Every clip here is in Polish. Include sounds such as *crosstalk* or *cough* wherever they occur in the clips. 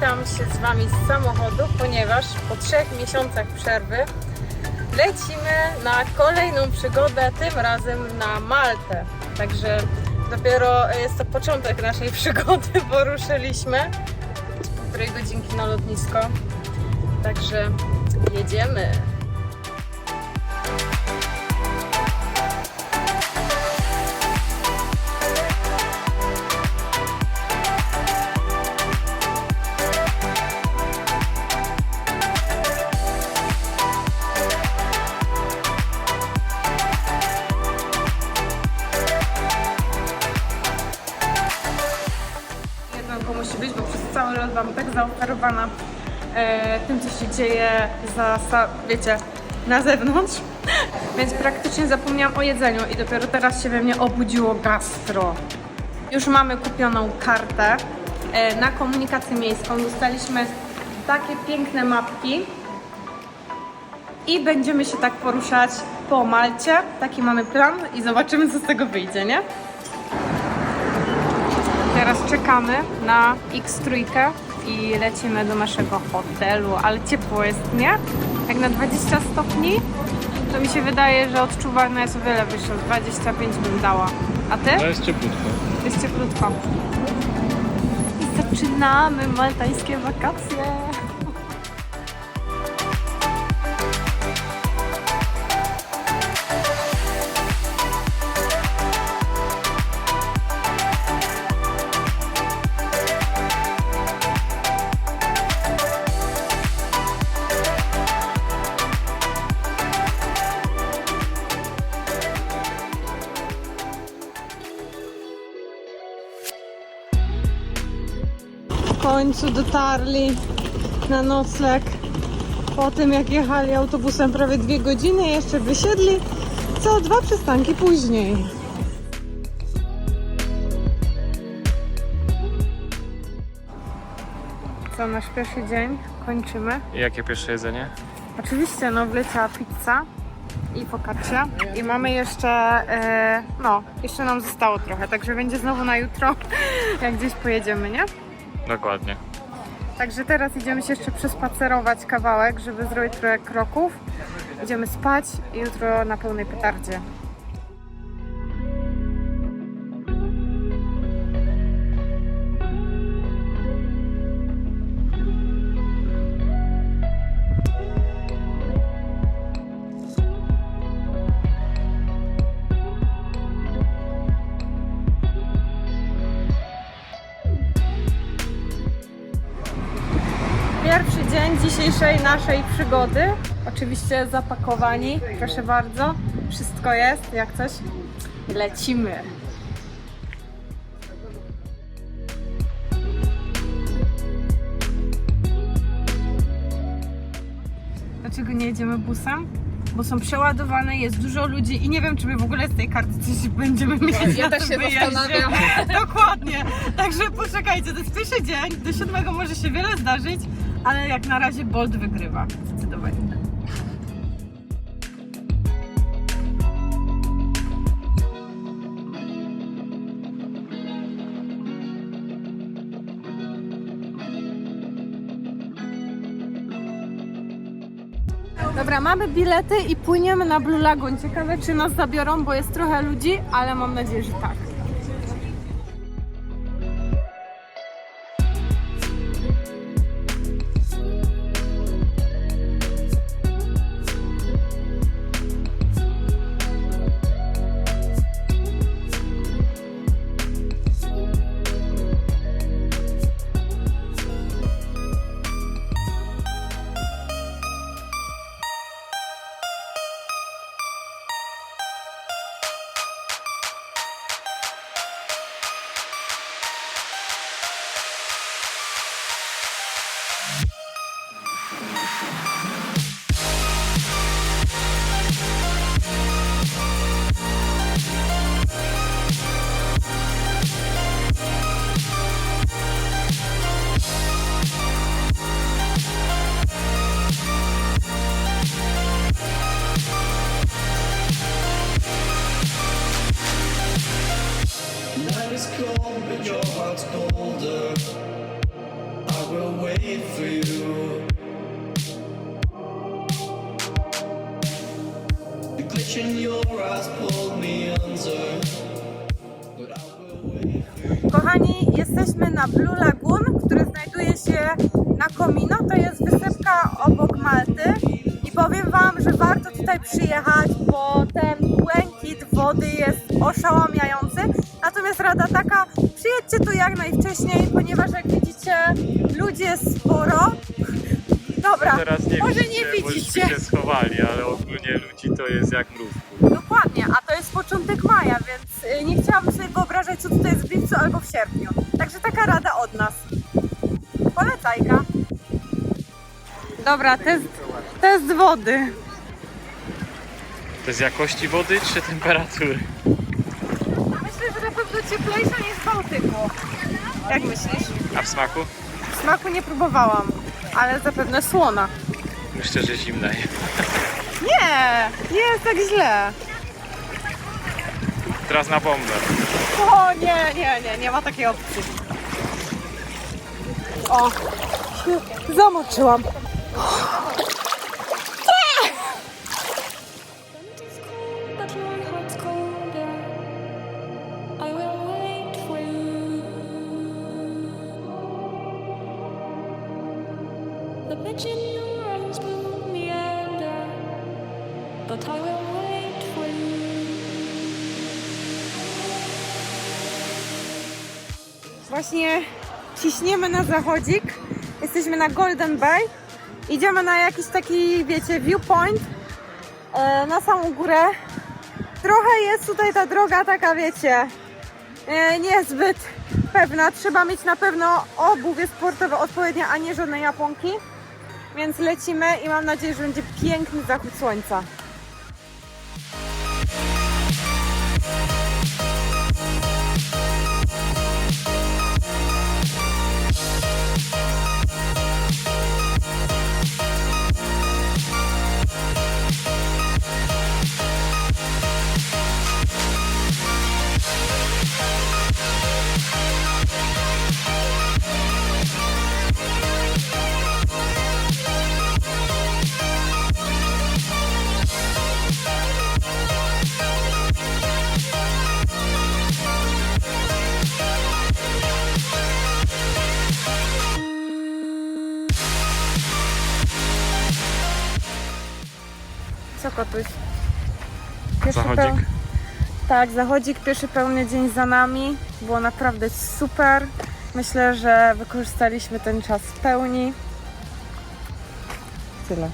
witam się z Wami z samochodu, ponieważ po trzech miesiącach przerwy lecimy na kolejną przygodę, tym razem na Maltę. Także dopiero jest to początek naszej *laughs* przygody, bo ruszyliśmy półtorej godzinki na lotnisko. Także jedziemy. Zaoferowana e, tym, co się dzieje za, sa- wiecie, na zewnątrz. *laughs* Więc praktycznie zapomniałam o jedzeniu i dopiero teraz się we mnie obudziło gastro. Już mamy kupioną kartę e, na komunikację miejską. Dostaliśmy takie piękne mapki i będziemy się tak poruszać po Malcie. Taki mamy plan i zobaczymy, co z tego wyjdzie, nie? Teraz czekamy na X3 i lecimy do naszego hotelu, ale ciepło jest, nie? Jak na 20 stopni, to mi się wydaje, że odczuwalne jest o wiele wyższe. 25 bym dała. A ty? To jest cieplutko. Jest cieplutko. I zaczynamy maltańskie wakacje. Końcu dotarli na nocleg. Po tym jak jechali autobusem prawie dwie godziny, jeszcze wysiedli co dwa przystanki później. Co, nasz pierwszy dzień kończymy. I jakie pierwsze jedzenie? Oczywiście, no wleciała pizza i focaccia. I mamy jeszcze, e, no, jeszcze nam zostało trochę, także będzie znowu na jutro, *laughs* jak gdzieś pojedziemy, nie? Dokładnie. Także teraz idziemy się jeszcze przespacerować kawałek, żeby zrobić trochę kroków. Idziemy spać i jutro na pełnej petardzie. Naszej przygody. Oczywiście zapakowani, proszę bardzo. Wszystko jest, jak coś. Lecimy. Dlaczego nie jedziemy busem? Bo są przeładowane, jest dużo ludzi i nie wiem, czy my w ogóle z tej karty coś będziemy mieć. Ja na też tym się wyjeździe. zastanawiam. *laughs* Dokładnie. Także poczekajcie, to jest pierwszy dzień. Do siódmego może się wiele zdarzyć, ale jak na razie Bolt wygrywa. Zdecydowanie. Dobra, mamy bilety i płyniemy na Blue Lagoon. Ciekawe, czy nas zabiorą, bo jest trochę ludzi, ale mam nadzieję, że tak. I will wait for you. But I will wait for you. Kochani, jesteśmy na Blue Lagoon, który znajduje się na Komino. To jest wysepka obok Malty. I powiem Wam, że warto tutaj przyjechać, bo ten błękit wody jest oszałamiający. Natomiast rada taka, przyjedźcie tu jak najwcześniej, ponieważ jak widzicie, ludzi jest sporo. Dobra, Teraz nie może widzicie, nie bo już widzicie. się schowali, ale ogólnie ludzi to jest jak mrówku. Dokładnie, a to jest początek maja, więc y, nie chciałabym sobie wyobrażać, co tutaj jest w lipcu albo w sierpniu. Także taka rada od nas. Polecajka. Dobra, test, test wody. To jest jakości wody czy temperatury? Myślę, że na pewno cieplejsza niż w Bałtyku. Jak myślisz? A w smaku? Smaku nie próbowałam, ale zapewne słona. Myślę, że zimna. *laughs* Nie, nie jest tak źle. Teraz na bombę. O nie, nie, nie, nie ma takiej opcji. O, zamoczyłam. Właśnie ciśniemy na zachodzik. Jesteśmy na Golden Bay. Idziemy na jakiś taki, wiecie, viewpoint e, na samą górę. Trochę jest tutaj ta droga taka, wiecie, e, niezbyt pewna. Trzeba mieć na pewno obuwie sportowe odpowiednie, a nie żadne japonki. Więc lecimy i mam nadzieję, że będzie piękny zachód słońca. Kotuś? Pierwszy Zachodzik. Tak, zachodzik, pierwszy pełny dzień za nami. Było naprawdę super. Myślę, że wykorzystaliśmy ten czas w pełni. Tyle.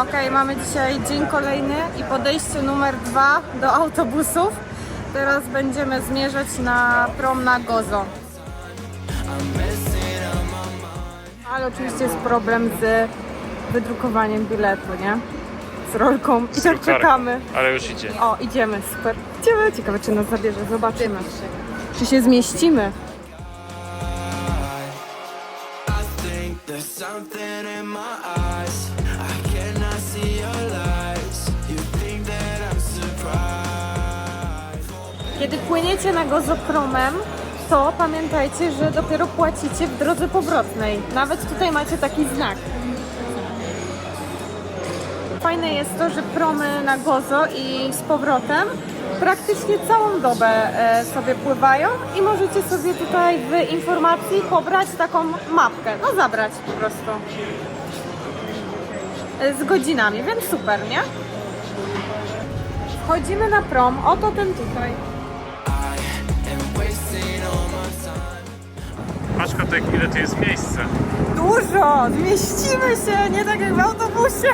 Ok, mamy dzisiaj dzień kolejny i podejście numer dwa do autobusów. Teraz będziemy zmierzać na prom na Gozo. Ale oczywiście jest problem z wydrukowaniem biletu, nie? Z rolką. I tak drukarką. czekamy. Ale już idzie. O, idziemy, super. Idziemy, ciekawe czy nas zabierze, zobaczymy. Czy się zmieścimy? Kiedy płyniecie na Gozopromem, to pamiętajcie, że dopiero płacicie w drodze powrotnej. Nawet tutaj macie taki znak. Fajne jest to, że promy na Gozo i z powrotem praktycznie całą dobę e, sobie pływają i możecie sobie tutaj w informacji pobrać taką mapkę, no zabrać po prostu E, z godzinami, więc super, nie? Wchodzimy na prom, oto ten tutaj. Kotek, ile tu jest miejsca. Dużo! Zmieścimy się, nie tak jak w autobusie.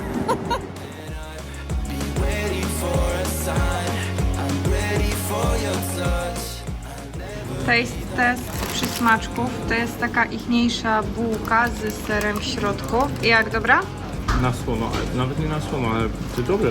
Taste test przysmaczków. To jest taka ichniejsza bułka z serem w środku. I jak dobra? Na słono, ale nawet nie na słono, ale to dobre.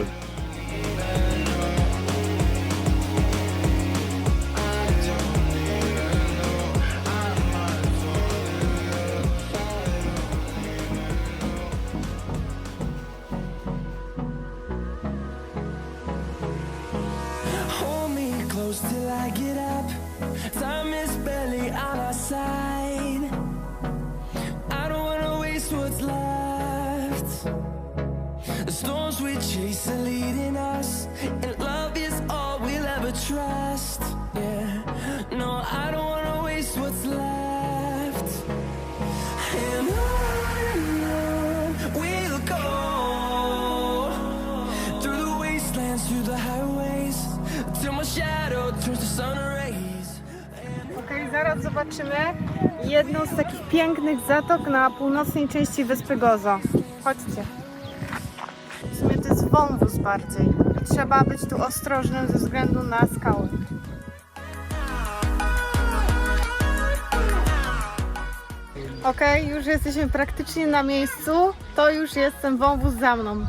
Zobaczymy jedną z takich pięknych zatok na północnej części wyspy Gozo. Chodźcie. W sumie to jest wąwóz bardziej. Trzeba być tu ostrożnym ze względu na skały. Okej, już jesteśmy praktycznie na miejscu. To już jest ten wąwóz za mną.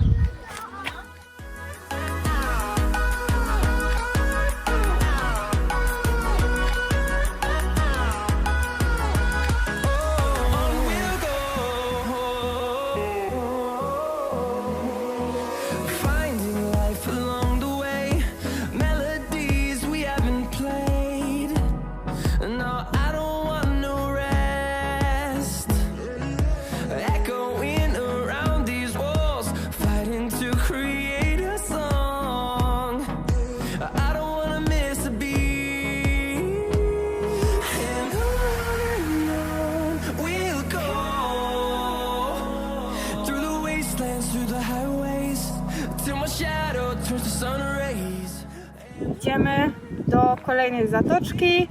Idziemy do kolejnej zatoczki.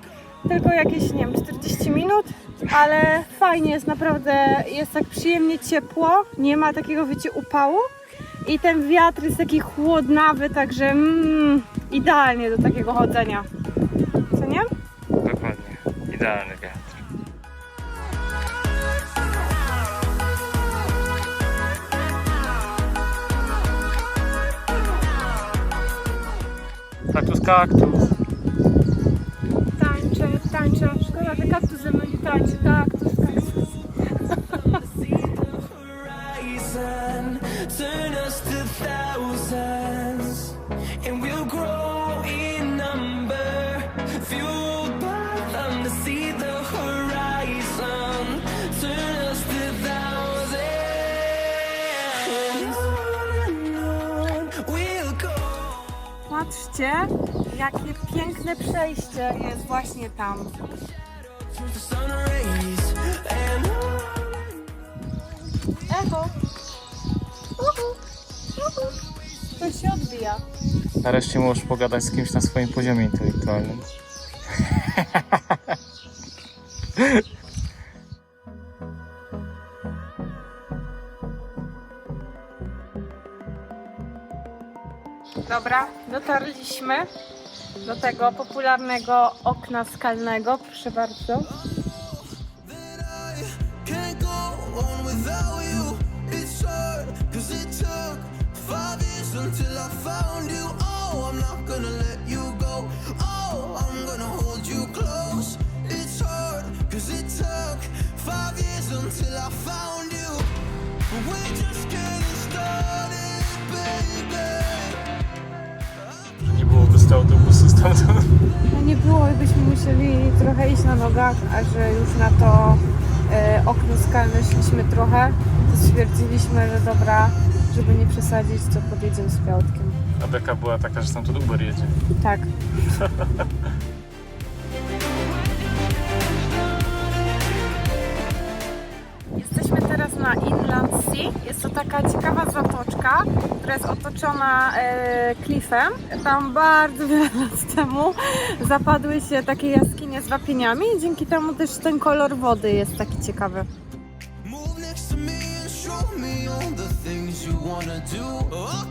Tylko jakieś, nie wiem, 40 minut, ale fajnie jest naprawdę, jest tak przyjemnie ciepło, nie ma takiego, wiecie, upału i ten wiatr jest taki chłodnawy, także mm, idealnie do takiego chodzenia. Как тут. Patrzcie, jakie piękne przejście jest właśnie tam. Echo. Uhu. To się odbija. Nareszcie możesz pogadać z kimś na swoim poziomie intelektualnym. *laughs* dotarliśmy do tego popularnego okna skalnego. Proszę bardzo. No nie było, byśmy musieli trochę iść na nogach, a że już na to e, okno skalne szliśmy trochę, to stwierdziliśmy, że dobra, żeby nie przesadzić, to podjedziemy z Piotkiem. A beka była taka, że stamtąd Uber jedzie. Tak. *laughs* otoczona e, klifem. Tam bardzo wiele *laughs* lat temu zapadły się takie jaskinie z wapieniami i dzięki temu też ten kolor wody jest taki ciekawy. Oh.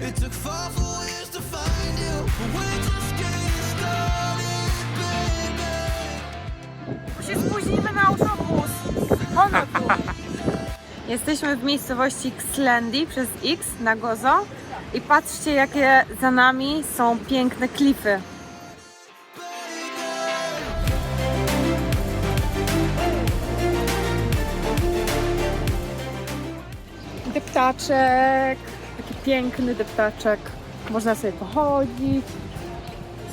It took five years to find you. But we're just getting started. Się spóźnimy na autobus. Ono tu. *laughs* Jesteśmy w miejscowości Xlendi przez X na Gozo i patrzcie jakie za nami są piękne klify. deptaczek, taki piękny deptaczek. Można sobie pochodzić.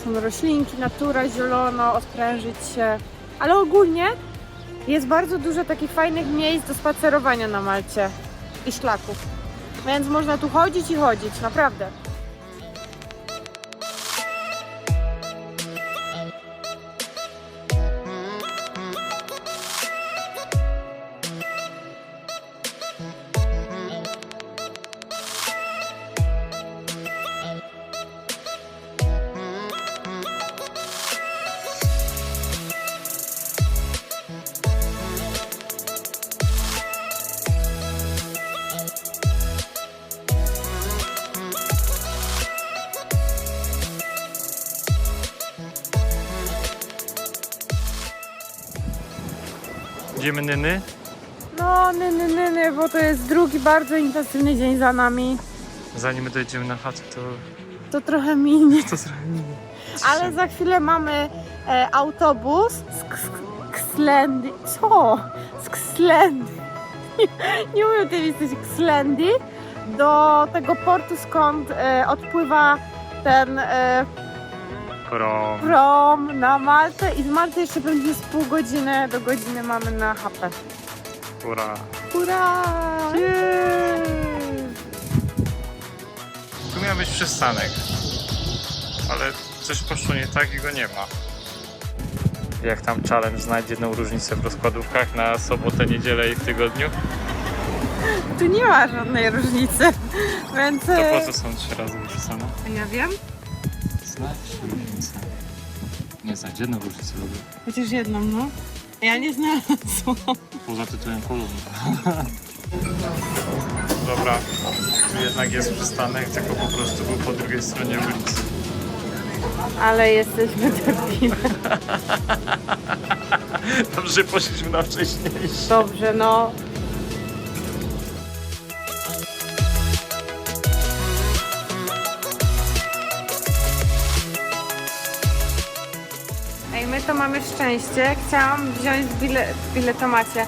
Są roślinki, natura, zielono, osprężyć się. Ale ogólnie jest bardzo dużo takich fajnych miejsc do spacerowania na Malcie i szlaków. Więc można tu chodzić i chodzić, naprawdę. Idziemy nyny? No, ny, ny, ny, ny, bo to jest drugi bardzo intensywny dzień za nami. Zanim dojdziemy na chatę, to... To trochę minie. To zrobimy. *laughs* Ale za chwilę mamy e, autobus z Ks- Kslendy. Co? Z Kslendy. *laughs* Nie, umiem tej listy Kslendy do tego portu, skąd e, odpływa ten e, Prom. prom na Maltę i z Malty jeszcze będzie z pół godziny do godziny mamy na HP. Ura. Hurra! Tu miał być przystanek. Ale coś poszło nie tak i go nie ma. Jak tam challenge znajdzie jedną różnicę w rozkładówkach na sobotę, niedzielę i w tygodniu, Tu nie ma żadnej różnicy, *laughs* więc... to e, po co są trzy razy wyrzucane? Ja wiem, Różnicę. Nie znajdź jedną różnicę lubię. chociaż jedną, no. Ja nie znalazłam. Poza tytułem kolumny. Dobra, tu jednak jest przystanek, tylko po prostu był po drugiej stronie ulicy. Ale jesteśmy debile. *laughs* Dobrze, poszliśmy na wcześniejszy. Dobrze, no. Mamy szczęście. Chciałam wziąć w, bile, w biletomacie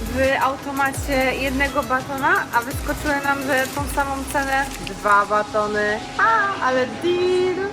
w automacie jednego batona, a wyskoczyły nam, że tą samą cenę dwa batony. A, ale deal!